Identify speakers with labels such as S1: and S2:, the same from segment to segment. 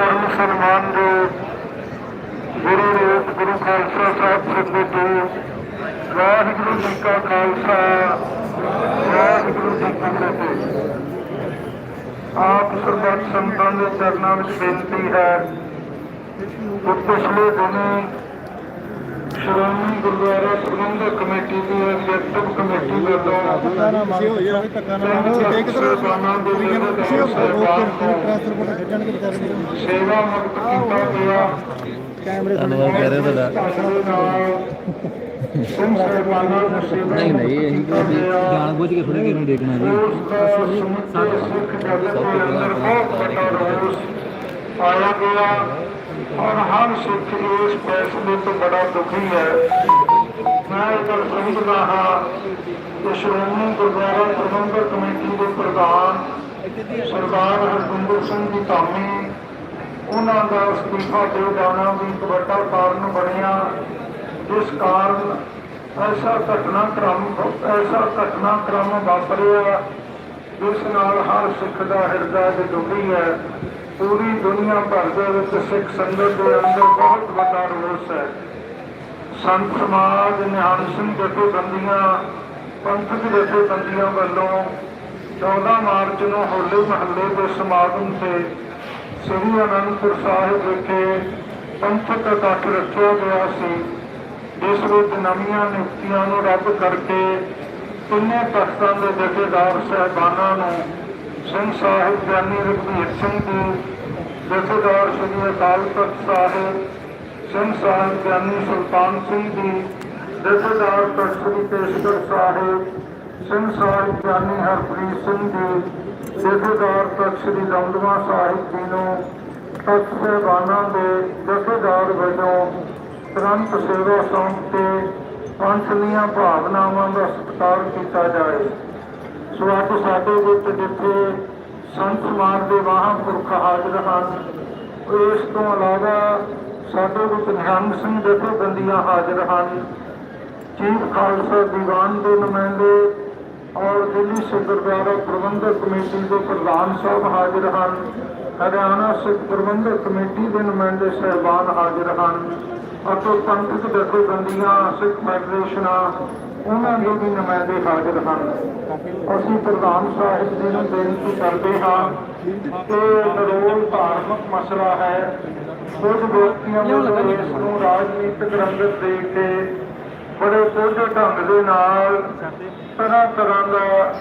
S1: ਪਰਮ ਸਨਮਾਨ ਦੇ ਗੁਰੂ ਰੂਪ ਗੁਰੂ ਖਾਲਸਾ ਸਾਹਿਬ ਸੰਗਤ ਵਾਹਿਗੁਰੂ ਜੀ ਕਾ ਖਾਲਸਾ, ਵਾਹਿਗੁਰੂ ਜੀ ਕੀ ਫਤਿਹ। ਆਪ ਸਰਬੱਤ ਸੰਤਾਂ ਦੇ ਚਰਨਾਂ ਵਿੱਚ ਬੇਨਤੀ ਹੈ ਕਿ ਪਿਛਲੇ ਦਿਨੀ ਸ਼੍ਰੋਮਣੀ ਗੁਰਦੁਆਰਾ ਪ੍ਰਬੰਧਕ ਕਮੇਟੀ ਦੀ ਐਗਜ਼ੈਕਟਿਵ ਕਮੇਟੀ ਵੱਲੋਂ
S2: ਧੱਕਾ ਨਾ ਮਾਰੋ ਪਿੱਛੇ ਹੋ ਧੱਕਾ ਨਾ ਮਾਰੋ ਇੱਕ ਤਰ੍ਹਾਂ
S1: ਸਾਹਿਬਾਨਾਂ ਦੇ ਜਿਹੜੇ
S2: ਪਿੱਛੇ ਹੋ
S1: ਸਾਹਿਬਾਨ ਤੋਂ
S2: ਪ੍ਰੈਸ ਰਿਪੋਰਟ ਖਿੱਚਣਗੇ ਵਿਚਾਰੇ ਨੂੰ।
S1: ਸੇਵਾ ਮੁਕਤ ਕੀਤਾ ਗਿਆ
S2: ਕੈਮਰੇ ਤੋਂ
S3: ਧੰਨਵਾਦ ਕਹਿ ਰਹੇ ਤੁਹਾਡਾ
S1: ਨਹੀਂ
S3: ਨਹੀਂ ਨਹੀਂ ਇਹੀ ਕਿ ਵੀ ਜਾਣ ਬੁੱਝ ਕੇ ਥੋੜੇ ਕਿਹਨੂੰ ਦੇਖਣਾ ਜੀ
S1: ਆਇਆ ਗਿਆ ਔਰ ਹਰ ਸਿੱਖ ਇਸ ਫੈਸਲੇ ਤੋਂ ਬੜਾ ਦੁਖੀ ਹੈ। ਮੈਂ ਇਹ ਗੱਲ ਸਮਝਦਾ ਹਾਂ ਕਿ ਸ਼੍ਰੋਮਣੀ ਗੁਰਦੁਆਰਾ ਪ੍ਰਬੰਧਕ ਕਮੇਟੀ ਦੇ ਪ੍ਰਧਾਨ ਸਰਦਾਰ ਹਰਗੋਬਿੰਦ ਸਿੰਘ ਜੀ ਧਾਮੀ, ਉਹਨਾਂ ਦਾ ਅਸਤੀਫਾ ਦੇ ਜਾਣਾ ਵੀ ਇੱਕ ਵੱਡਾ ਕਾਰਨ ਬਣਿਆ, ਜਿਸ ਕਾਰਨ ਐਸਾ ਘਟਨਾ ਕ੍ਰਮ ਐਸਾ ਘਟਨਾ ਕ੍ਰਮ ਵਾਪਰਿਆ, ਜਿਸ ਨਾਲ ਹਰ ਸਿੱਖ ਦਾ ਹਿਰਦਾ ਦੇ ਦੁਖੀ ਹੈ। ਪੂਰੀ ਦੁਨੀਆ ਭਰ ਦੇ ਵਿੱਚ ਸਿੱਖ ਸੰਗਤ ਦੇ ਅੰਦਰ ਬਹੁਤ ਵੱਡਾ ਰੋਸ ਹੈ। ਸੰਤ ਸਮਾਜ ਨਿਹੰਗ ਸਿੰਘ ਜਥੇਬੰਦੀਆਂ ਪੰਥਕ ਜਥੇਬੰਦੀਆਂ ਵੱਲੋਂ 14 ਮਾਰਚ ਨੂੰ ਹੋਲੇ ਮਹੱਲੇ ਦੇ ਸਮਾਗਮ ਤੇ ਸ੍ਰੀ ਅਨੰਦਪੁਰ ਸਾਹਿਬ ਵਿਖੇ ਪੰਥਕ ਇਕੱਠ ਰੱਖਿਆ ਗਿਆ ਸੀ। ਜਿਸ ਵਿੱਚ ਨਵੀਆਂ ਨਿਯੁਕਤੀਆਂ ਨੂੰ ਰੱਦ ਕਰਕੇ ਤਿੰਨੇ ਤਖਤਾਂ ਦੇ ਜਥੇਦਾਰ ਸਾਹਿਬਾਨਾਂ ਨੂੰ ਸਿੰਘ ਸਾਹਿਬ ਗਿਆਨੀ ਰਘਬੀਰ ਸਿੰਘ ਜੀ, ਜਥੇਦਾਰ ਸ੍ਰੀ ਅਕਾਲ ਤਖਤ ਸਾਹਿਬ, ਸਿੰਘ ਸਾਹਿਬ ਗਿਆਨੀ ਸੁਲਤਾਨ ਸਿੰਘ ਜੀ, ਜਥੇਦਾਰ ਤਖਤ ਸ੍ਰੀ ਕੇਸਗੜ੍ਹ ਸਾਹਿਬ, ਸਿੰਘ ਸਾਹਿਬ ਗਿਆਨੀ ਹਰਪ੍ਰੀਤ ਸਿੰਘ ਜੀ, ਜਥੇਦਾਰ ਤਖਤ ਸ੍ਰੀ ਦਮਦਮਾ ਸਾਹਿਬ ਜੀ ਨੂੰ ਤਖਤ ਸਾਹਿਬਾਨਾਂ ਦੇ ਜਥੇਦਾਰ ਵਜੋਂ ਤੁਰੰਤ ਸੇਵਾ ਸੌਂਪ ਕੇ ਪੰਥ ਦੀਆਂ ਭਾਵਨਾਵਾਂ ਦਾ ਸਤਿਕਾਰ ਕੀਤਾ ਜਾਏ। ਸੋ ਅੱਜ ਸਾਡੇ ਵਿੱਚ ਜਿੱਥੇ ਸੰਤ ਸਮਾਜ ਦੇ ਮਹਾਂਪੁਰਖ ਹਾਜ਼ਰ ਹਨ। ਇਸ ਤੋਂ ਇਲਾਵਾ ਸਾਡੇ ਵਿੱਚ ਨਿਹੰਗ ਸਿੰਘ ਜਥੇਬੰਦੀਆਂ ਹਾਜ਼ਰ ਹਨ। ਚੀਫ ਖਾਲਸਾ ਦੀਵਾਨ ਦੇ ਨੁਮਾਇੰਦੇ ਔਰ ਦਿੱਲੀ ਸਿੱਖ ਗੁਰਦੁਆਰਾ ਪ੍ਰਬੰਧਕ ਕਮੇਟੀ ਦੇ ਪ੍ਰਧਾਨ ਸਾਹਿਬ ਹਾਜ਼ਰ ਹਨ। ਹਰਿਆਣਾ ਸਿੱਖ ਪ੍ਰਬੰਧਕ ਕਮੇਟੀ ਦੇ ਨੁਮਾਇੰਦੇ ਸਹਿਬਾਨ ਹਾਜ਼ਰ ਹਨ। ਅਤੇ ਪੰਥਕ ਜਥੇਬੰਦੀਆਂ, ਸਿੱਖ ਫੈਡਰੇਸ਼ਨਾਂ ਉਹਨਾਂ ਦੇ ਵੀ ਨੁਮਾਇੰਦੇ ਹਾਜ਼ਰ ਹਨ। ਅਸੀਂ ਪ੍ਰਧਾਨ ਸਾਹਿਬ ਜੀ ਨੂੰ ਬੇਨਤੀ ਕਰਦੇ ਹਾਂ ਕਿ ਨਰੋਲ ਧਾਰਮਿਕ ਮਸਲਾ ਹੈ। ਕੁਝ ਵਿਅਕਤੀਆਂ ਵੱਲੋਂ ਇਸ ਨੂੰ ਰਾਜਨੀਤਿਕ ਰੰਗਤ ਦੇ ਕੇ ਬੜੇ ਕੋਝੇ ਢੰਗ ਦੇ ਨਾਲ ਤਰ੍ਹਾਂ ਤਰ੍ਹਾਂ ਦਾ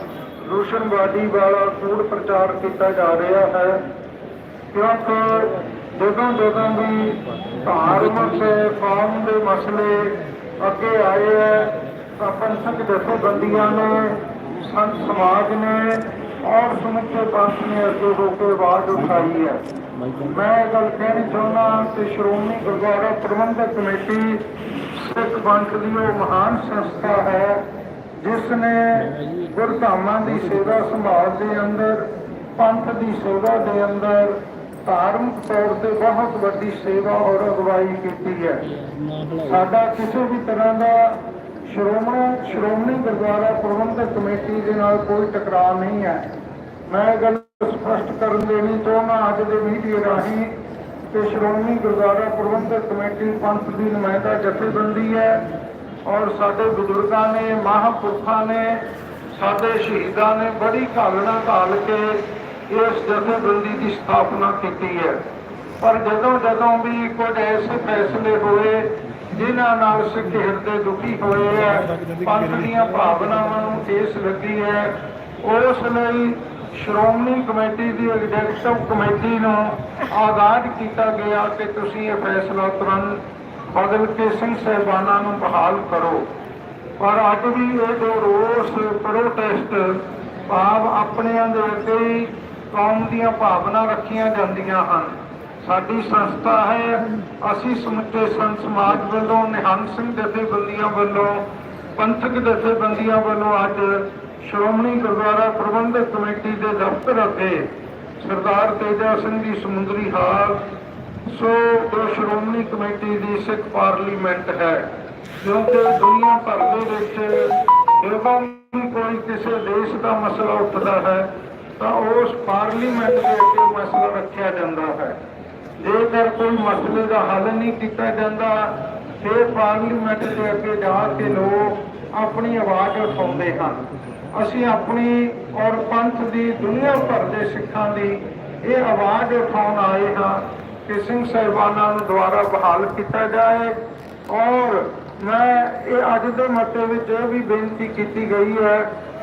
S1: ਰੂਸ਼ਨਵਾਦੀ ਵਾਲਾ ਕੂੜ ਪ੍ਰਚਾਰ ਕੀਤਾ ਜਾ ਰਿਹਾ ਹੈ। ਕਿਉਂਕਿ ਜਦੋਂ ਜਦੋਂ ਵੀ ਧਾਰਮਿਕ ਕੌਮ ਦੇ ਮਸਲੇ ਅੱਗੇ ਆਏ ਹੈ ਤਾਂ ਪੰਥਕ ਜਥੇਬੰਦੀਆਂ ਨੇ, ਸੰਤ ਸਮਾਜ ਨੇ ਔਰ ਸਮੁੱਚੇ ਪੰਥ ਨੇ ਅੱਗੇ ਹੋ ਕੇ ਆਵਾਜ਼ ਉਠਾਈ ਹੈ। ਮੈਂ ਇਹ ਗੱਲ ਕਹਿਣੀ ਚਾਹੁੰਦਾ ਕਿ ਸ਼੍ਰੋਮਣੀ ਗੁਰਦੁਆਰਾ ਪ੍ਰਬੰਧਕ ਕਮੇਟੀ ਸਿੱਖ ਪੰਥ ਦੀ ਉਹ ਮਹਾਨ ਸੰਸਥਾ ਹੈ, ਜਿਸ ਨੇ ਗੁਰਧਾਮਾਂ ਦੀ ਸੇਵਾ ਸੰਭਾਲ ਦੇ ਅੰਦਰ, ਪੰਥ ਦੀ ਸੇਵਾ ਦੇ ਅੰਦਰ ਧਾਰਮਿਕ ਤੌਰ ਤੇ ਬਹੁਤ ਵੱਡੀ ਸੇਵਾ ਔਰ ਅਗਵਾਈ ਕੀਤੀ ਹੈ। ਸਾਡਾ ਕਿਸੇ ਵੀ ਤਰ੍ਹਾਂ ਦਾ ਸ਼੍ਰੋਮਣੀ ਸ਼੍ਰੋਮਣੀ ਗੁਰਦੁਆਰਾ ਪ੍ਰਬੰਧਕ ਕਮੇਟੀ ਦੇ ਨਾਲ ਕੋਈ ਟਕਰਾਅ ਨਹੀਂ ਹੈ। ਮੈਂ ਇਹ ਗੱਲ ਸਪਸ਼ਟ ਕਰਨ ਦੇਣੀ ਚਾਹੁੰਦਾ ਅੱਜ ਦੇ ਮੀਡੀਆ ਰਾਹੀਂ ਕਿ ਸ਼੍ਰੋਮਣੀ ਗੁਰਦੁਆਰਾ ਪ੍ਰਬੰਧਕ ਕਮੇਟੀ ਪੰਥ ਦੀ ਨੁਮਾਇੰਦਾ ਜਥੇਬੰਦੀ ਹੈ ਔਰ ਸਾਡੇ ਬਜ਼ੁਰਗਾਂ ਨੇ, ਮਹਾਂਪੁਰਖਾਂ ਨੇ, ਸਾਡੇ ਸ਼ਹੀਦਾਂ ਨੇ ਬੜੀ ਘਾਲਣਾ ਘਾਲ ਕੇ ਇਸ ਜਥੇਬੰਦੀ ਦੀ ਸਥਾਪਨਾ ਕੀਤੀ ਹੈ। ਪਰ ਜਦੋਂ ਜਦੋਂ ਵੀ ਕੁਝ ਐਸੇ ਫੈਸਲੇ ਹੋਏ ਜਿਨ੍ਹਾਂ ਨਾਲ ਸਿੱਖ ਹਿਰਦੇ ਦੁਖੀ ਹੋਏ ਹੈ ਪੰਥ ਦੀਆਂ ਭਾਵਨਾਵਾਂ ਨੂੰ ਠੇਸ ਲੱਗੀ ਹੈ, ਉਸ ਲਈ ਸ਼੍ਰੋਮਣੀ ਕਮੇਟੀ ਦੀ ਐਗਜ਼ੈਕਟਿਵ ਕਮੇਟੀ ਨੂੰ ਆਗਾਜ਼ ਕੀਤਾ ਗਿਆ ਕਿ ਤੁਸੀਂ ਇਹ ਫੈਸਲਾ ਤੁਰੰਤ ਬਦਲ ਕੇ ਸਿੰਘ ਸਾਹਿਬਾਨਾਂ ਨੂੰ ਬਹਾਲ ਕਰੋ। ਪਰ ਅੱਜ ਵੀ ਇਹ ਜੋ ਰੋਸ ਪ੍ਰੋਟੈਸਟ ਭਾਵ ਆਪਣਿਆਂ ਦੇ ਉੱਤੇ ਹੀ ਕੌਮ ਦੀਆਂ ਭਾਵਨਾ ਰੱਖੀਆਂ ਜਾਂਦੀਆਂ ਹਨ। ਸਾਡੀ ਸੰਸਥਾ ਹੈ। ਅਸੀਂ ਸਮੁੱਚੇ ਸੰਤ ਸਮਾਜ ਵੱਲੋਂ, ਨਿਹੰਗ ਸਿੰਘ ਜਥੇਬੰਦੀਆਂ ਵੱਲੋਂ, ਪੰਥਕ ਜਥੇਬੰਦੀਆਂ ਵੱਲੋਂ ਅੱਜ ਸ਼੍ਰੋਮਣੀ ਗੁਰਦੁਆਰਾ ਪ੍ਰਬੰਧਕ ਕਮੇਟੀ ਦੇ ਦਫ਼ਤਰ ਅੱਗੇ ਸਰਦਾਰ ਤੇਜਾ ਸਿੰਘ ਦੀ ਸਮੁੰਦਰੀ ਹਾਲ ਸੋ ਜੋ ਸ਼੍ਰੋਮਣੀ ਕਮੇਟੀ ਦੀ ਸਿੱਖ ਪਾਰਲੀਮੈਂਟ ਹੈ, ਕਿਉਂਕਿ ਦੁਨੀਆ ਭਰ ਦੇ ਵਿੱਚ ਜਦੋਂ ਵੀ ਕੋਈ ਕਿਸੇ ਦੇਸ਼ ਦਾ ਮਸਲਾ ਉੱਠਦਾ ਹੈ, ਤਾਂ ਉਸ ਪਾਰਲੀਮੈਂਟ ਦੇ ਅੱਗੇ ਮਸਲਾ ਰੱਖਿਆ ਜਾਂਦਾ ਹੈ। ਜੇਕਰ ਕੋਈ ਮਸਲੇ ਦਾ ਹੱਲ ਨਹੀਂ ਕੀਤਾ ਜਾਂਦਾ, ਫਿਰ ਪਾਰਲੀਮੈਂਟ ਦੇ ਅੱਗੇ ਜਾ ਕੇ ਲੋਕ ਆਪਣੀ ਆਵਾਜ਼ ਉਠਾਉਂਦੇ ਹਨ। ਅਸੀਂ ਆਪਣੀ ਔਰ ਪੰਥ ਦੀ ਦੁਨੀਆ ਭਰ ਦੇ ਸਿੱਖਾਂ ਦੀ ਇਹ ਆਵਾਜ਼ ਉਠਾਉਣ ਆਏ ਹਾਂ ਕਿ ਸਿੰਘ ਸਾਹਿਬਾਨਾਂ ਨੂੰ ਦੁਬਾਰਾ ਬਹਾਲ ਕੀਤਾ ਜਾਏ। ਔਰ ਮੈਂ ਇਹ ਅੱਜ ਦੇ ਮਤੇ ਵਿੱਚ ਇਹ ਵੀ ਬੇਨਤੀ ਕੀਤੀ ਗਈ ਹੈ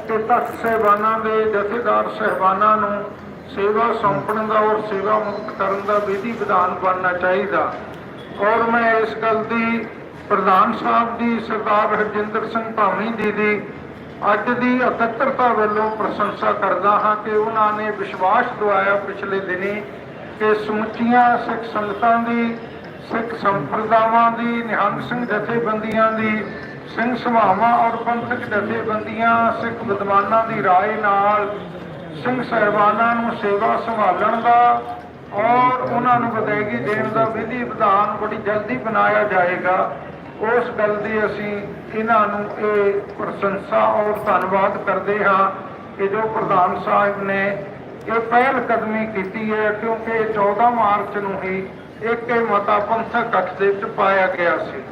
S1: ਕਿ ਤਖਤ ਸਾਹਿਬਾਨਾਂ ਦੇ ਜਥੇਦਾਰ ਸਾਹਿਬਾਨਾਂ ਨੂੰ ਸੇਵਾ ਸੌਂਪਣ ਦਾ ਔਰ ਸੇਵਾ ਮੁਕਤ ਕਰਨ ਦਾ ਵਿਧੀ ਵਿਧਾਨ ਬਣਨਾ ਚਾਹੀਦਾ। ਔਰ ਮੈਂ ਇਸ ਗੱਲ ਦੀ ਪ੍ਰਧਾਨ ਸਾਹਿਬ ਦੀ, ਸਰਦਾਰ ਹਰਜਿੰਦਰ ਸਿੰਘ ਭਾਵਨੀ ਜੀ ਦੀ ਅੱਜ ਦੀ ਇਕੱਤਰਤਾ ਵੱਲੋਂ ਪ੍ਰਸ਼ੰਸਾ ਕਰਦਾ ਹਾਂ ਕਿ ਉਹਨਾਂ ਨੇ ਵਿਸ਼ਵਾਸ ਦਵਾਇਆ ਪਿਛਲੇ ਦਿਨੀ ਕਿ ਸਮੁੱਚੀਆਂ ਸਿੱਖ ਸੰਗਤਾਂ ਦੀ, ਸਿੱਖ ਸੰਪਰਦਾਵਾਂ ਦੀ, ਨਿਹੰਗ ਸਿੰਘ ਜਥੇਬੰਦੀਆਂ ਦੀ, ਸਿੰਘ ਸਭਾਵਾਂ ਔਰ ਪੰਥਕ ਜਥੇਬੰਦੀਆਂ, ਸਿੱਖ ਵਿਦਵਾਨਾਂ ਦੀ ਰਾਏ ਨਾਲ ਸਿੰਘ ਸਾਹਿਬਾਨਾਂ ਨੂੰ ਸੇਵਾ ਸੰਭਾਲਣ ਦਾ ਔਰ ਉਹਨਾਂ ਨੂੰ ਵਿਦਾਇਗੀ ਦੇਣ ਦਾ ਵਿਧੀ ਵਿਧਾਨ ਬੜੀ ਜਲਦੀ ਬਣਾਇਆ ਜਾਏਗਾ। ਉਸ ਗੱਲ ਦੀ ਅਸੀਂ ਇਹਨਾਂ ਨੂੰ ਇਹ ਪ੍ਰਸ਼ੰਸਾ ਔਰ ਧੰਨਵਾਦ ਕਰਦੇ ਹਾਂ ਕਿ ਜੋ ਪ੍ਰਧਾਨ ਸਾਹਿਬ ਨੇ ਇਹ ਪਹਿਲ ਕਦਮੀ ਕੀਤੀ ਹੈ, ਕਿਉਂਕਿ 14 ਮਾਰਚ ਨੂੰ ਹੀ ਇੱਕ ਇਹ ਮਤਾ ਪੰਥਕ ਇਕੱਠ ਦੇ ਵਿੱਚ ਪਾਇਆ ਗਿਆ ਸੀ।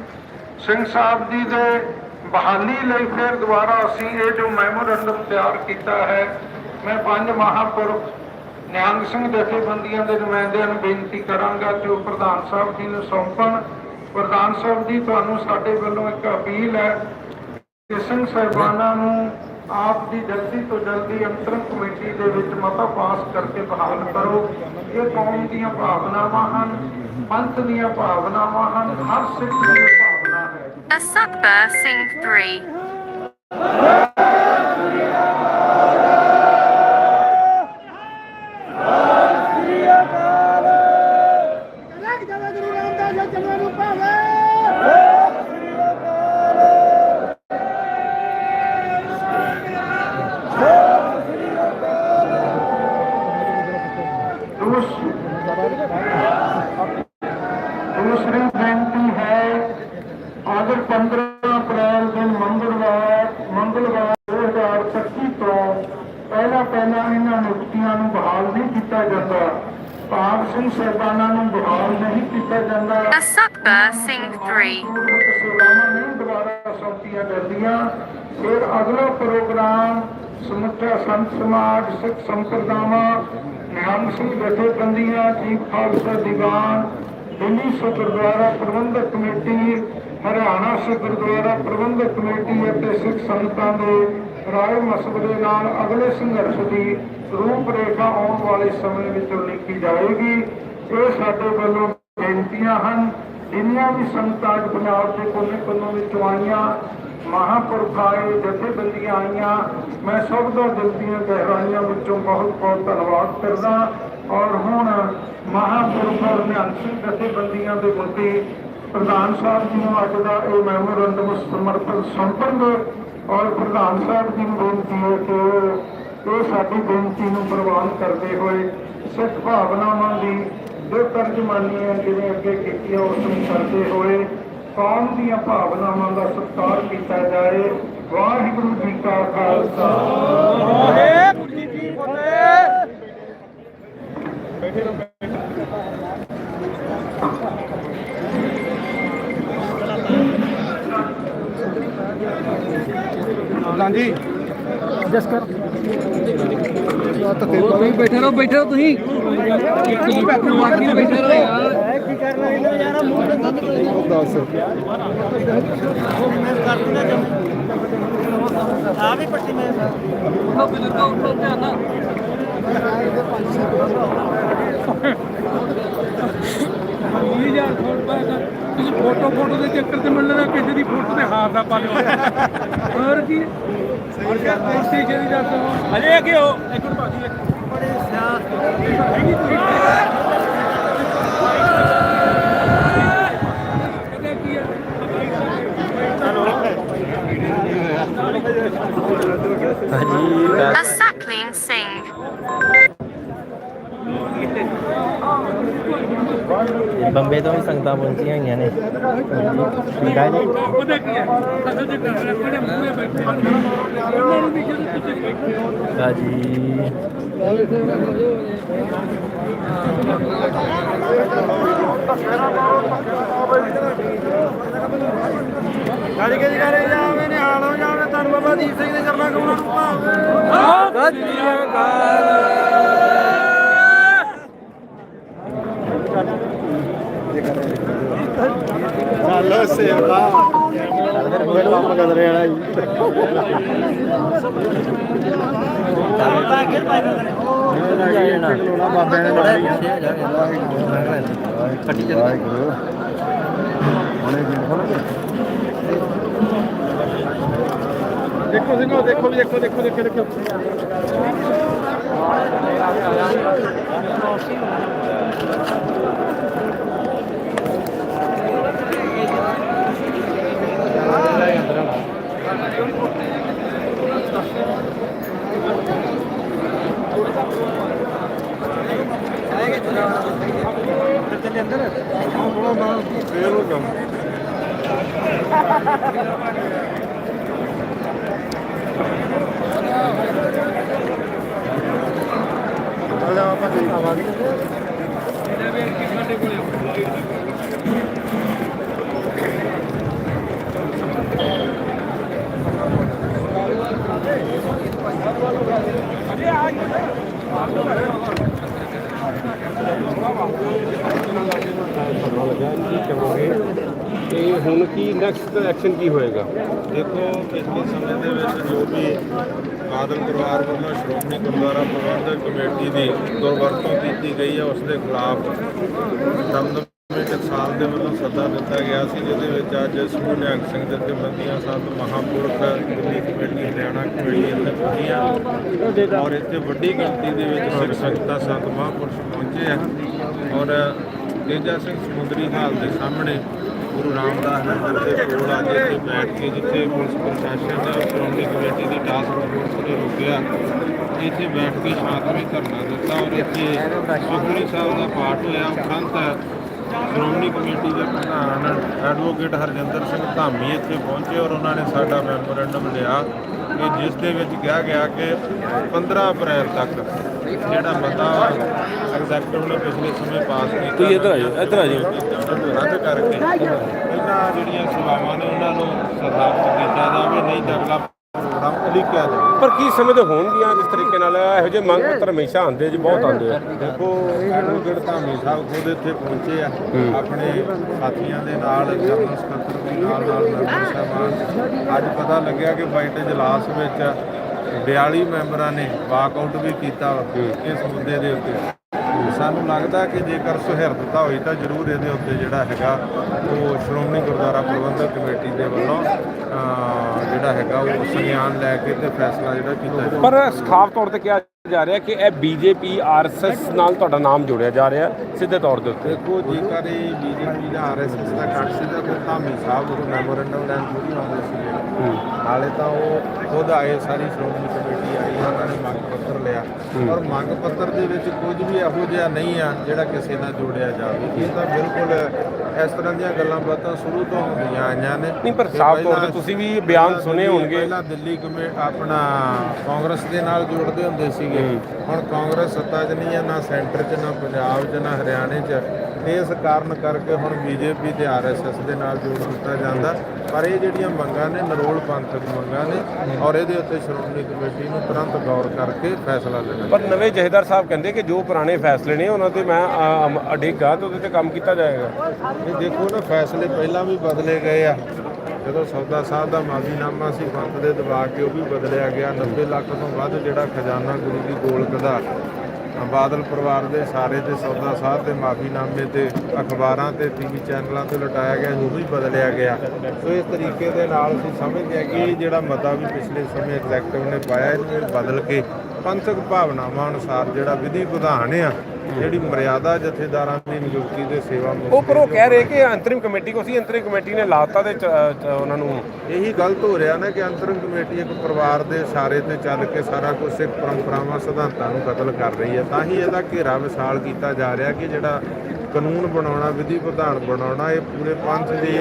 S1: ਸਿੰਘ ਸਾਹਿਬ ਜੀ ਦੇ ਬਹਾਲੀ ਲਈ ਫਿਰ ਦੁਬਾਰਾ ਅਸੀਂ ਇਹ ਜੋ ਮੈਮੋਰੰਡਮ ਤਿਆਰ ਕੀਤਾ ਹੈ ਮੈਂ ਪੰਜ ਮਹਾਂਪੁਰਖ ਨਿਹੰਗ ਸਿੰਘ ਜਥੇਬੰਦੀਆਂ ਦੇ ਨੁਮਾਇੰਦਿਆਂ ਨੂੰ ਬੇਨਤੀ ਕਰਾਂਗਾ ਕਿ ਉਹ ਪ੍ਰਧਾਨ ਸਾਹਿਬ ਜੀ ਨੂੰ ਸੌਂਪਣ। ਪ੍ਰਧਾਨ ਸਾਹਿਬ ਜੀ, ਤੁਹਾਨੂੰ ਸਾਡੇ ਵੱਲੋਂ ਇੱਕ ਅਪੀਲ ਹੈ ਕਿ ਸਿੰਘ ਸਾਹਿਬਾਨਾਂ ਨੂੰ ਆਪ ਦੀ ਜਲਦੀ ਤੋਂ ਜਲਦੀ ਅੰਤਰਮ ਕਮੇਟੀ ਦੇ ਵਿੱਚ ਮਤਾ ਪਾਸ ਕਰਕੇ ਬਹਾਲ ਕਰੋ। ਇਹ ਕੌਮ ਦੀਆਂ ਭਾਵਨਾਵਾਂ ਹਨ, ਪੰਥ ਦੀਆਂ ਭਾਵਨਾਵਾਂ ਹਨ, ਹਰ ਸਿੱਖ ਦੀ ਭਾਵਨਾ ਹੈ।
S4: A Sukba 3. Sukba 3.
S1: ਸੇਵਾਵਾਂ ਨਹੀਂ ਦੁਬਾਰਾ ਸੌਂਪੀਆਂ ਜਾਂਦੀਆਂ ਫਿਰ ਅਗਲਾ ਪ੍ਰੋਗਰਾਮ ਸਮੁੱਚਾ ਸੰਤ ਸਮਾਜ, ਸਿੱਖ ਸੰਪਰਦਾਵਾਂ, ਨਿਹੰਗ ਸਿੰਘ ਜਥੇਬੰਦੀਆਂ, chief Khalsa Diwan, Delhi Sikh Gurdwara Parbandhak committee, Haryana Sikh Gurdwara Parbandhak committee ਅਤੇ ਸਿੱਖ ਸੰਗਤਾਂ ਦੇ ਰਾਏ ਮਸਵਰੇ ਨਾਲ ਅਗਲੇ ਸੰਘਰਸ਼ ਦੀ ਰੂਪਰੇਖਾ ਆਉਣ ਵਾਲੇ ਸਮੇਂ ਵਿੱਚ ਲਿਖੀ ਜਾਵੇਗੀ ਇਹ ਸਾਡੇ ਵੱਲੋਂ ਬੇਨਤੀਆਂ ਹਨ ਜਿੰਨੀਆਂ ਵੀ ਸੰਗਤਾਂ ਅੱਜ ਪੰਜਾਬ ਦੇ ਕੋਨੇ ਕੋਨੇ ਵਿੱਚ ਆਈਆਂ, ਮਹਾਂਪੁਰਖ ਆਏ, ਜਥੇਬੰਦੀਆਂ ਆਈਆਂ। ਮੈਂ ਸਭ ਦਾ ਦਿਲ ਦੀਆਂ ਗਹਿਰਾਈਆਂ ਵਿੱਚੋਂ ਬਹੁਤ ਬਹੁਤ ਧੰਨਵਾਦ ਕਰਦਾ। ਔਰ ਹੁਣ ਮਹਾਂਪੁਰਖ ਔਰ ਨਿਹੰਗ ਸਿੰਘ ਜਥੇਬੰਦੀਆਂ ਦੇ ਮੁੱਦੇ ਪ੍ਰਧਾਨ ਸਾਹਿਬ ਜੀ ਨੂੰ ਅੱਜ ਦਾ ਇਹ ਮੈਮੋਰੰਡਮ ਸਮਰਪਣ ਸੌਂਪਣਗੇ ਔਰ ਪ੍ਰਧਾਨ ਸਾਹਿਬ ਜੀ ਨੂੰ ਬੇਨਤੀ ਹੈ ਕਿ ਉਹ ਇਹ ਸਾਡੀ ਬੇਨਤੀ ਨੂੰ ਪ੍ਰਵਾਨ ਕਰਦੇ ਹੋਏ ਸਿੱਖ ਭਾਵਨਾਵਾਂ ਦੀ ਜੋ ਤਰਜਮਾਨੀ ਹੈ ਜਿਵੇਂ ਅੱਗੇ ਕੀਤੀ ਹੈ ਉਸ ਨੂੰ ਕਰਦੇ ਹੋਏ ਕੌਮ ਦੀਆਂ ਭਾਵਨਾਵਾਂ ਦਾ ਸਤਿਕਾਰ ਕੀਤਾ ਜਾਏ। ਵਾਹਿਗੁਰੂ ਜੀ ਕਾ ਖਾਲਸਾ।
S2: ਹਾਂਜੀ। ਜਸ ਕਰ
S3: ਤੁਸੀਂ ਬੈਠੇ ਰਹੋ ਬੈਠੇ ਰਹੋ ਤੁਸੀਂ ਬਾਕੀ ਬੈਠੇ ਰਹੋ ਯਾਰ
S2: ਕੀ ਕਰਨਾ ਇਹਨਾਂ ਯਾਰ ਮੂੰਹ ਤੇ ਦੁੱਧ ਦੱਸ ਆ ਵੀ ਪੱਟੀ ਮੈਂ
S3: ਉੱਠੋ ਬਜ਼ੁਰਗੋ ਉੱਠੋ ਧਿਆਨ ਨਾਲ
S5: ਇਹ ਯਾਰ ਥੋੜਾ ਤੁਸੀਂ ਫੋਟੋ ਫੋਟੋ ਦੇ ਚੱਕਰ ਤੇ ਮਿਲ ਕਿਸੇ ਦੀ ਫੋਟੋ ਤੇ ਹਾਰ ਦਾ ਪਾ ਲਿਓ। ਹੋਰ ਕੀ? ਹੋਰ ਕੀ ਸਟੇਸ਼ਨ ਦੀ ਦੱਸ ਹਜੇ ਅੱਗੇ ਹੋ ਇੱਕ ਮਿੰਟ ਭਾਜੀ ਬੜੇ ਸਿਆਸਤ
S4: A
S6: ਬੰਬੇ ਤੋਂ ਵੀ ਸੰਗਤਾਂ ਪਹੁੰਚੀਆਂ ਹੋਈਆਂ ਨੇ। ਠੀਕ ਜੀ?
S5: ਹੈ? ਨੂੰ
S6: ਆ ਜੀ।
S2: ਗੱਜ ਕੇ ਕਰੇ ਜਾਵੇ ਨਿਹਾਲ ਹੋ ਜਾਵੇ ਧੰਨ ਬਾਬਾ ਦੀਪ ਸਿੰਘ ਦੇ ਚਰਨਾਂ ਕਮਲਾਂ ਨੂੰ ਭਾਵੇ।
S1: ਚੱਲ ਸੇਵਾ ਮੇਰੇ ਕੰਮ ਕਰ ਰਿਹਾ ਜੀ ਬਾਬੇ ਨੇ
S6: ਕੱਟੀ ਚੱਲ
S1: ਹੁਣੇ ਜੀ ਦੇਖੋ ਸਿੰਘੋ, ਦੇਖੋ ਵੀ, ਦੇਖੋ ਦੇਖੋ ਦੇਖੋ ਦੇਖੋ। ਫੇਰ ਉਹ ਕੰਮ ਚਲੋ ਆਪਾਂ ਦੇਖ ਆਵਾਂਗੇ
S7: ਤੇ ਹੁਣ ਕੀ ਨੈਕਸਟ ਐਕਸ਼ਨ ਕੀ ਹੋਏਗਾ?
S8: ਦੇਖੋ, ਪਿਛਲੇ ਸਮੇਂ ਦੇ ਵਿੱਚ ਜੋ ਵੀ ਬਾਦਲ ਪਰਿਵਾਰ ਵੱਲੋਂ ਸ਼੍ਰੋਮਣੀ ਗੁਰਦੁਆਰਾ ਪ੍ਰਬੰਧਕ ਕਮੇਟੀ ਦੀ ਦੁਰਵਰਤੋਂ ਕੀਤੀ ਗਈ ਹੈ, ਉਸ ਦੇ ਖਿਲਾਫ ਦਮਦਮੇ ਸਾਲ ਦੇ ਵੱਲੋਂ ਸੱਦਾ ਦਿੱਤਾ ਗਿਆ ਸੀ, ਜਿਹਦੇ ਵਿੱਚ ਅੱਜ ਸਮੂਹ ਨਿਹੰਗ ਸਿੰਘ ਜਥੇਬੰਦੀਆਂ ਸੰਤ ਮਹਾਂਪੁਰਖ, ਦਿੱਲੀ ਕਮੇਟੀ, ਹਰਿਆਣਾ ਕਮੇਟੀ ਇੱਥੇ ਪਹੁੰਚੀਆਂ ਔਰ ਇੱਥੇ ਵੱਡੀ ਗਿਣਤੀ ਦੇ ਵਿੱਚ ਸਿੱਖ ਸੰਗਤਾਂ ਸੰਤ ਮਹਾਂਪੁਰਸ਼ ਪਹੁੰਚੇ ਆ। ਔਰ ਤੇਜਾ ਸਿੰਘ ਸਮੁੰਦਰੀ ਹਾਲ ਦੇ ਸਾਹਮਣੇ ਗੁਰੂ ਰਾਮਦਾਸ ਨਗਰ ਦੇ ਕੋਲ ਅੱਜ ਇੱਥੇ ਬੈਠ ਕੇ ਜਿੱਥੇ ਪੁਲਿਸ ਪ੍ਰਸ਼ਾਸਨ ਨੇ ਸ਼੍ਰੋਮਣੀ ਕਮੇਟੀ ਦੀ ਟਾਸਕ ਫੋਰਸ ਨੇ ਰੋਕਿਆ, ਇੱਥੇ ਬੈਠ ਕੇ ਸ਼ਾਂਤਮਈ ਧਰਨਾ ਦਿੱਤਾ ਔਰ ਇੱਥੇ ਸੁਖਮਨੀ ਸਾਹਿਬ ਦਾ ਪਾਠ ਹੋਇਆ ਉਪਰੰਤ ਸ਼੍ਰੋਮਣੀ ਕਮੇਟੀ ਦੇ ਪ੍ਰਧਾਨ ਐਡਵੋਕੇਟ ਹਰਜਿੰਦਰ ਸਿੰਘ ਧਾਮੀ ਇੱਥੇ ਪਹੁੰਚੇ ਔਰ ਉਹਨਾਂ ਨੇ ਸਾਡਾ ਮੈਮੋਰੈਂਡਮ ਲਿਆ ਕਿ ਜਿਸ ਦੇ ਵਿੱਚ ਕਿਹਾ ਗਿਆ ਕਿ 15 ਅਪ੍ਰੈਲ ਤੱਕ ਜਿਹੜਾ ਮਤਾ ਐਗਜ਼ੈਕਟਿਵ ਨੇ ਪਿਛਲੇ ਸਮੇਂ ਪਾਸ ਕੀਤਾ ਤੁਸੀਂ ਇੱਧਰ ਆਜੋ ਇੱਧਰ ਆਜੋ ਰੱਦ ਕਰਕੇ ਇਹਨਾਂ ਜਿਹੜੀਆਂ ਸੇਵਾਵਾਂ ਨੇ ਉਹਨਾਂ ਨੂੰ ਸਥਾਪਿਤ ਕੀਤਾ ਜਾਵੇ ਨਹੀਂ ਤਾਂ ਅਗਲਾ
S7: ਪਰ ਕੀ ਸਮੇਂ ਹੋਣਗੀਆਂ ਜਿਸ ਤਰੀਕੇ ਨਾਲ? ਇਹੋ ਜਿਹੇ ਮੰਗ ਪੱਤਰ ਹਮੇਸ਼ਾ ਆਉਂਦੇ ਜੀ ਬਹੁਤ ਆਉਂਦੇ ਆ।
S8: ਦੇਖੋ ਐਡਵੋਕੇਟ ਧਾਮੀ ਸਾਹਿਬ ਖੁਦ ਇੱਥੇ ਪਹੁੰਚੇ ਆ। ਆਪਣੇ ਸਾਥੀਆਂ ਦੇ ਨਾਲ ਜਨਰਲ ਸਕੱਤਰ ਦੇ ਨਾਲ ਨਾਲ ਮੈਂਬਰ ਸਾਹਿਬਾਨ। ਅੱਜ ਪਤਾ ਲੱਗਿਆ ਕਿ ਵਾਈਟ ਇਜਲਾਸ ਵਿੱਚ 42 ਮੈਂਬਰਾਂ ਨੇ ਵਾਕਆਊਟ ਵੀ ਕੀਤਾ ਇਸ ਮੁੱਦੇ ਦੇ ਉੱਤੇ। ਸਾਨੂੰ ਲੱਗਦਾ ਕਿ ਜੇਕਰ ਸੁਹਿਰਦਤਾ ਹੋਈ ਤਾਂ ਜ਼ਰੂਰ ਇਹਦੇ ਉੱਤੇ ਜਿਹੜਾ ਹੈਗਾ ਉਹ ਸ਼੍ਰੋਮਣੀ ਗੁਰਦੁਆਰਾ ਪ੍ਰਬੰਧਕ ਕਮੇਟੀ ਦੇ ਵੱਲੋਂ ਅਹ, ਜਿਹੜਾ ਹੈਗਾ ਉਹ ਸੰਗਿਆਨ ਲੈ ਕੇ ਤੇ ਫੈਸਲਾ ਜਿਹੜਾ ਕੀਤਾ ਜਾਵੇ
S7: ਪਰ ਸਾਫ਼ ਤੌਰ ਤੇ ਕਿਹਾ ਜਾ ਰਿਹਾ ਕਿ ਇਹ ਬੀਜੇਪੀ ਆਰਐਸਐਸ ਨਾਲ ਤੁਹਾਡਾ ਨਾਮ ਜੋੜਿਆ ਜਾ ਰਿਹਾ ਸਿੱਧੇ ਤੌਰ ਦੇ ਉੱਤੇ।
S8: ਦੇਖੋ ਜੇਕਰ ਇਹ ਬੀਜੇਪੀ ਦਾ ਆਰਐਸਐਸ ਦਾ ਕੱਟ ਸੀਗਾ ਤਾਂ ਧਾਮੀ ਸਾਹਿਬ ਉਹ ਮੈਮੋਰੈਂਡਮ ਲੈਣ ਥੋੜੀ ਆਉਂਦੇ ਸੀਗੇ। ਹਾਲੇ ਤਾਂ ਉਹ ਖੁਦ ਆਏ ਸਾਰੀ ਸ਼੍ਰੋਮਣੀ ਕਮੇਟੀ ਆਈ ਉਹਨਾਂ ਨੇ ਮੰਗ ਪੱਤਰ ਲਿਆ। ਔਰ ਮੰਗ ਪੱਤਰ ਦੇ ਵਿੱਚ ਕੁਝ ਵੀ ਇਹੋ ਜਿਹਾ ਨਹੀਂ ਆ ਜਿਹੜਾ ਕਿਸੇ ਨਾਲ ਜੋੜਿਆ ਜਾਵੇ। ਇਹ ਤਾਂ ਬਿਲਕੁਲ ਇਸ ਤਰ੍ਹਾਂ ਦੀਆਂ ਗੱਲਾਂ ਬਾਤਾਂ ਸ਼ੁਰੂ ਤੋਂ ਹੁੰਦੀਆਂ ਆਈਆਂ ਨੇ।
S7: ਨਹੀਂ ਪਰ ਸਾਫ਼ ਤੌਰ ਤੇ ਤੁਸੀਂ ਵੀ ਬਿਆਨ
S8: ਦਿੱਲੀ-
S7: ਹੋਣਗੇ।
S8: ਪਹਿਲਾਂ ਦਿੱਲੀ ਕਮੇ ਆਪਣਾ ਕਾਂਗਰਸ ਦੇ ਨਾਲ ਜੋੜਦੇ ਹੁੰਦੇ ਸੀਗੇ। ਹੁਣ ਕਾਂਗਰਸ ਸੱਤਾ 'ਚ ਨਹੀਂ ਹੈ ਨਾ ਸੈਂਟਰ 'ਚ ਨਾ ਪੰਜਾਬ 'ਚ ਨਾ ਹਰਿਆਣੇ 'ਚ। ਇਸ ਕਾਰਨ ਕਰਕੇ ਹੁਣ ਬੀਜੇਪੀ ਤੇ ਆਰਐਸਐਸ ਦੇ ਨਾਲ ਜੋੜ ਦਿੱਤਾ ਜਾਂਦਾ। ਪਰ ਇਹ ਜਿਹੜੀਆਂ ਮੰਗਾਂ ਨੇ ਨਰੋਲ ਪੰਥਕ ਮੰਗਾਂ ਨੇ ਔਰ ਇਹਦੇ ਉੱਤੇ ਸ਼੍ਰੋਮਣੀ ਕਮੇਟੀ ਨੂੰ ਤੁਰੰਤ ਗੌਰ ਕਰਕੇ ਫੈਸਲਾ ਲੈਣਾ
S7: ਪਰ ਨਵੇਂ ਜਹੇਦਾਰ ਸਾਹਿਬ ਕਹਿੰਦੇ ਕਿ ਜੋ ਪੁਰਾਣੇ ਫੈਸਲੇ ਨੇ ਉਹਨਾਂ ਤੇ ਮੈਂ ਅਡੇਗਾ ਤੇ ਉਹਦੇ ਤੇ ਕੰਮ ਕੀਤਾ ਜਾਏਗਾ।
S8: ਇਹ ਦੇਖੋ ਨਾ ਫੈਸਲੇ ਪਹਿਲਾਂ ਵੀ ਬਦਲੇ ਗਏ ਆ। ਜਦੋਂ ਸੌਦਾ ਸਾਹਿਬ ਦਾ ਮਾਫੀਨਾਮਾ ਸੀ ਪੰਥ ਦੇ ਦਬਾ ਕੇ ਉਹ ਵੀ ਬਦਲਿਆ ਗਿਆ। 90 ਲੱਖ ਤੋਂ ਵੱਧ ਜਿਹੜਾ ਖਜ਼ਾਨਾ ਗੁਰੂ ਦੀ ਗੋਲਕ ਦਾ ਬਾਦਲ ਪਰਿਵਾਰ ਦੇ ਸਾਰੇ ਤੇ ਸੌਦਾ ਸਾਹਿਬ ਦੇ ਮਾਫੀਨਾਮੇ ਤੇ ਅਖਬਾਰਾਂ ਤੇ ਟੀਵੀ ਚੈਨਲਾਂ ਤੇ ਲਟਾਇਆ ਗਿਆ, ਉਹ ਵੀ ਬਦਲਿਆ ਗਿਆ। ਸੋ ਇਸ ਤਰੀਕੇ ਦੇ ਨਾਲ ਅਸੀਂ ਸਮਝਦੇ ਹਾਂ ਕਿ ਇਹ ਜਿਹੜਾ ਮਤਾ ਵੀ ਪਿਛਲੇ ਸਮੇਂ ਇਲੈਕਟਿਵ ਨੇ ਪਾਇਆ, ਇਹਨੂੰ ਬਦਲ ਕੇ ਪੰਥਕ ਭਾਵਨਾਵਾਂ ਅਨੁਸਾਰ ਜਿਹੜਾ ਵਿਧੀ ਵਿਧਾਨ ਆ ਜਿਹੜੀ ਮਰਿਆਦਾ ਜਥੇਦਾਰਾਂ ਦੀ ਨਿਯੁਕਤੀ ਦੇ ਸੇਵਾ ਮੁਕਤ
S7: ਉਹ ਪਰ ਉਹ ਕਹਿ ਰਹੇ ਕਿ ਅੰਤਰਿਮ ਕਮੇਟੀ ਕੋ ਸੀ ਅੰਤਰਿਮ ਕਮੇਟੀ ਨੇ ਲਾਤਾ ਤੇ ਚ- ਚ- ਉਹਨਾਂ ਨੂੰ
S8: ਇਹੀ ਗਲਤ ਹੋ ਰਿਹਾ ਨਾ ਕਿ ਅੰਤਰਿਮ ਕਮੇਟੀ ਇੱਕ ਪਰਿਵਾਰ ਦੇ ਇਸ਼ਾਰੇ ਤੇ ਚੱਲ ਕੇ ਸਾਰਾ ਕੁਝ ਸਿੱਖ ਪਰੰਪਰਾਵਾਂ ਸਿਧਾਂਤਾਂ ਨੂੰ ਕਤਲ ਕਰ ਰਹੀ ਹੈ। ਤਾਂ ਹੀ ਇਹਦਾ ਘੇਰਾ ਵਿਸ਼ਾਲ ਕੀਤਾ ਜਾ ਰਿਹਾ ਕਿ ਜਿਹੜਾ ਕਾਨੂੰਨ ਬਣਾਉਣਾ ਵਿਧੀ ਵਿਧਾਨ ਬਣਾਉਣਾ ਇਹ ਪੂਰੇ ਪੰਥ ਦੀ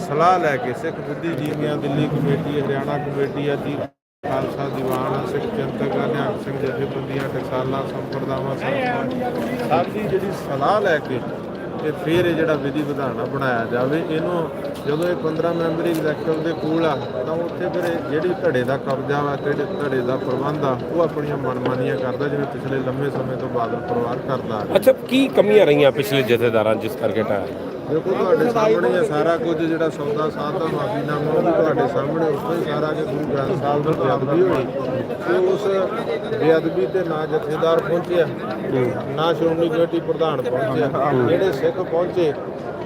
S8: ਸਲਾਹ ਲੈ ਕੇ ਸਿੱਖ ਬੁੱਧੀਜੀਵੀਆਂ ਦਿੱਲੀ ਕਮੇਟੀ ਹਰਿਆਣਾ ਕਮੇਟੀ ਆ ਜੀ ਖਾਲਸਾ ਦੀਵਾਨ, ਸਿੱਖ ਚਿੰਤਕ ਨਿਹੰਗ ਸਿੰਘ ਜਥੇਬੰਦੀਆਂ ਟਕਸਾਲਾਂ, ਸੰਪਰਦਾਵਾਂ, ਸੰਸਥਾਵਾਂ ਸਭ ਦੀ ਜਿਹੜੀ ਸਲਾਹ ਲੈ ਕੇ ਤੇ ਫਿਰ ਇਹ ਜਿਹੜਾ ਵਿਧੀ ਵਿਧਾਨ ਬਣਾਇਆ ਜਾਵੇ, ਇਹਨੂੰ ਜਦੋਂ ਇਹ 15 ਮੈਂਬਰੀ ਐਗਜ਼ੈਕਟਿਵ ਦੇ ਕੋਲ ਆ, ਤਾਂ ਉੱਥੇ ਫਿਰ ਇਹ ਜਿਹੜੀ ਧੜੇ ਦਾ ਕਬਜ਼ਾ ਵਾ ਤੇ ਧੜੇ ਦਾ ਪ੍ਰਬੰਧ ਆ, ਉਹ ਆਪਣੀਆਂ ਮਨਮਾਨੀਆਂ ਕਰਦਾ, ਜਿਵੇਂ ਪਿਛਲੇ ਲੰਮੇ ਸਮੇਂ ਤੋਂ ਬਾਦਲ ਪਰਿਵਾਰ ਕਰਦਾ
S7: ਅੱਛਾ, ਕੀ ਕਮੀਆਂ ਰਹੀਆਂ ਪਿਛਲੇ ਜਥੇਦਾਰਾਂ ਜਿਸ ਕਰਕੇ ਢਾਇਆ?
S8: ਦੇਖੋ, ਤੁਹਾਡੇ ਸਾਹਮਣੇ ਹੈ ਸਾਰਾ ਕੁਝ ਜਿਹੜਾ ਸੌਦਾ ਸਾਧ ਦਾ ਮਾਫੀਨਾਮਾ ਉਹ ਵੀ ਤੁਹਾਡੇ ਸਾਹਮਣੇ, ਉਸ ਤੋਂ ਹੀ ਸਾਰਾ ਕਿ ਗੁਰੂ ਗ੍ਰੰਥ ਸਾਹਿਬ ਦੀ ਬੇਅਦਬੀ ਹੋਈ ਤੇ ਉਸ ਬੇਅਦਬੀ ਤੇ ਨਾ ਜਥੇਦਾਰ ਪਹੁੰਚਿਆ, ਨਾ ਸ਼੍ਰੋਮਣੀ ਕਮੇਟੀ ਪ੍ਰਧਾਨ ਪਹੁੰਚਿਆ। ਜਿਹੜੇ ਸਿੱਖ ਪਹੁੰਚੇ,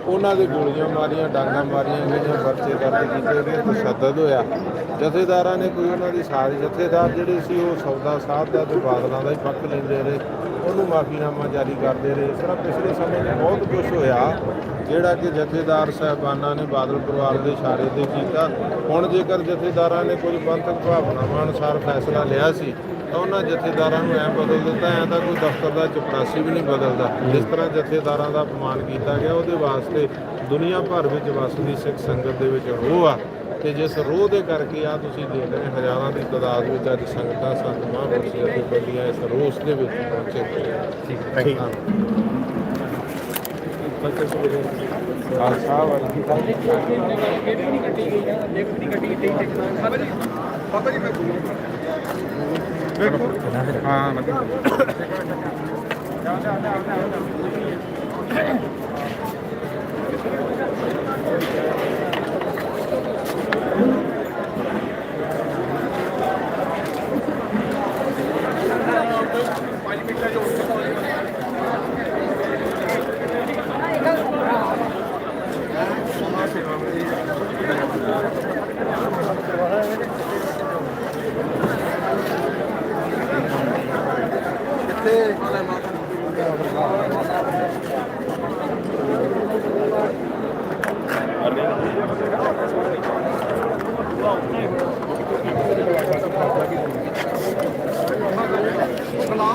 S8: ਉਹਨਾਂ ਦੇ ਗੋਲੀਆਂ ਮਾਰੀਆਂ, ਡਾਂਗਾਂ ਮਾਰੀਆਂ ਗਈਆਂ ਪਰਚੇ ਦਰਜ ਕੀਤੇ ਗਏ ਤਸ਼ੱਦਦ ਹੋਇਆ। ਜਥੇਦਾਰਾਂ ਨੇ ਕੋਈ ਉਹਨਾਂ ਦੀ ਸਾਰੀ ਜਥੇਦਾਰ ਜਿਹੜੇ ਸੀ ਉਹ ਸੌਦਾ ਸਾਧ ਦਾ ਤੇ ਬਾਦਲਾਂ ਦਾ ਹੀ ਪੱਖ ਲੈਂਦੇ ਰਹੇ। ਉਹਨੂੰ ਮਾਫੀਨਾਮਾ ਜਾਰੀ ਕਰਦੇ ਰਹੇ। ਇਸ ਤਰ੍ਹਾਂ ਪਿਛਲੇ ਸਮੇਂ 'ਚ ਬਹੁਤ ਕੁਝ ਹੋਇਆ, ਜਿਹੜਾ ਕਿ ਜਥੇਦਾਰ ਸਾਹਿਬਾਨਾਂ ਨੇ ਬਾਦਲ ਪਰਿਵਾਰ ਦੇ ਇਸ਼ਾਰੇ ਤੇ ਕੀਤਾ। ਹੁਣ ਜੇਕਰ ਜਥੇਦਾਰਾਂ ਨੇ ਕੁਝ ਪੰਥਕ ਭਾਵਨਾਵਾਂ ਅਨੁਸਾਰ ਫੈਸਲਾ ਲਿਆ ਸੀ, ਤਾਂ ਉਹਨਾਂ ਜਥੇਦਾਰਾਂ ਨੂੰ ਐ ਬਦਲ ਦਿੱਤਾ ਐ ਤਾਂ ਕੋਈ ਦਫ਼ਤਰ ਦਾ ਚਪੜਾਸੀ ਵੀ ਨਹੀਂ ਬਦਲਦਾ। ਜਿਸ ਤਰ੍ਹਾਂ ਜਥੇਦਾਰਾਂ ਦਾ ਅਪਮਾਨ ਕੀਤਾ ਗਿਆ। ਉਹਦੇ ਵਾਸਤੇ ਦੁਨੀਆ ਭਰ ਵਿੱਚ ਵਸਦੀ ਸਿੱਖ ਸੰਗਤ ਦੇ ਵਿੱਚ ਰੋਹ ਆ। ਤੇ ਜਿਸ ਰੋਹ ਦੇ ਕਰਕੇ ਆ ਤੁਸੀਂ ਦੇਖ ਰਹੇ ਹਜ਼ਾਰਾਂ ਦੀ ਤਾਦਾਦ ਵਿੱਚ ਅੱਜ ਸੰਗਤਾਂ ਸੰਤ ਮਹਾਂਪੁਰਸ਼ਾਂ ਦੀ ਬੰਦੀਆਂ ਇਸ ਰੋਸ ਦੇ ਵਿੱਚ ਪਹੁੰਚੇ ਹੋਏ ਆ। ਠੀਕ ਠੀਕ ਖਾਲਸਾ ਵਰਗੀ ਹਾਂ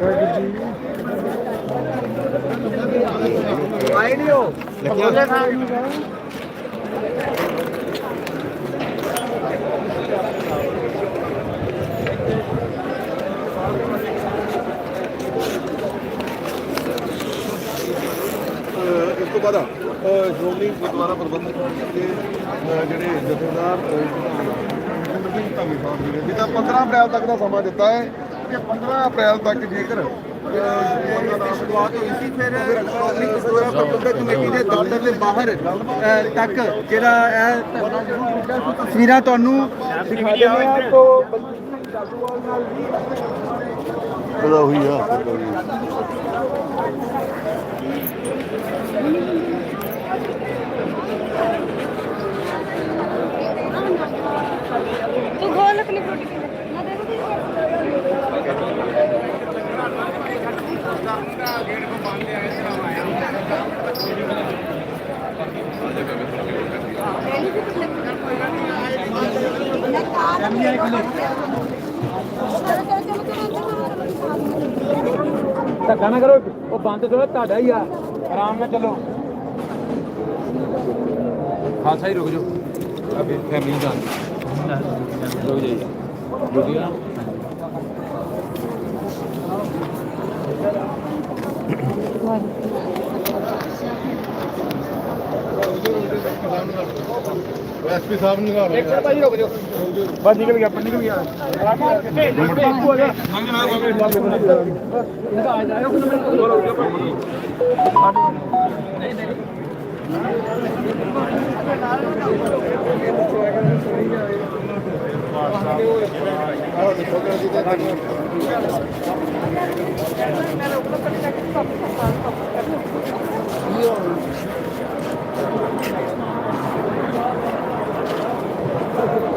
S9: ਸੁਣਾਓ
S10: ਇਸ ਤੋਂ ਬਾਅਦ ਸ਼੍ਰੋਮਣੀ ਗੁਰਦੁਆਰਾ ਪ੍ਰਬੰਧਕ ਦੇ ਜਿਹੜੇ ਜਥੇਦਾਰ ਜਿੰਦਰ ਸਿੰਘ ਧਾਮੀ ਸਾਹਿਬ ਜੀ ਨੇ ਜਿਹਦਾ 15 ਅਪ੍ਰੈਲ ਤੱਕ ਦਾ ਸਮਾਂ ਦਿੱਤਾ ਹੈ ਕਿ 15 ਅਪ੍ਰੈਲ ਤੱਕ ਜੇਕਰ ਸ਼ੁਰੂਆਤ ਹੋਈ ਸੀ ਫਿਰ ਸ਼੍ਰੋਮਣੀ ਗੁਰਦੁਆਰਾ ਪ੍ਰਬੰਧਕ ਕਮੇਟੀ ਦੇ ਦਫ਼ਤਰ ਦੇ ਬਾਹਰ ਤੱਕ ਜਿਹੜਾ ਇਹ ਧਰਨਾ ਸ਼ੁਰੂ ਕੀਤਾ ਸੀ ਤਸਵੀਰਾਂ ਤੁਹਾਨੂੰ ਦਿਖਾ ਦਿੰਦੇ ਆ ਤੋਂ ਉਹਦਾ ਹੋਈ ਆ।
S5: ਧੱਕਾ ਨਾ ਕਰੋ, ਉਹ ਬੰਦ ਕਰੋ, ਤੁਹਾਡਾ ਹੀ ਆ। ਆਰਾਮ ਨਾਲ ਚੱਲੋ। ਖਾਲਸਾ ਹੀ ਰੁਕ ਜਾਓ। ਅਬੇ ਫੈਮਿਲੀ ਦਾ ਰੁਕ ਜਾਈਏ ਰੁਕਿਆ
S10: ਐਸਪੀ ਸਾਹਿਬ ਨਿਕਾਲ ਰਹੇ
S5: ਬਸ ਨਿਕਲ ਗਿਆ ਪਰ ਨਿਕਲ ਗਿਆ।
S10: Thank you.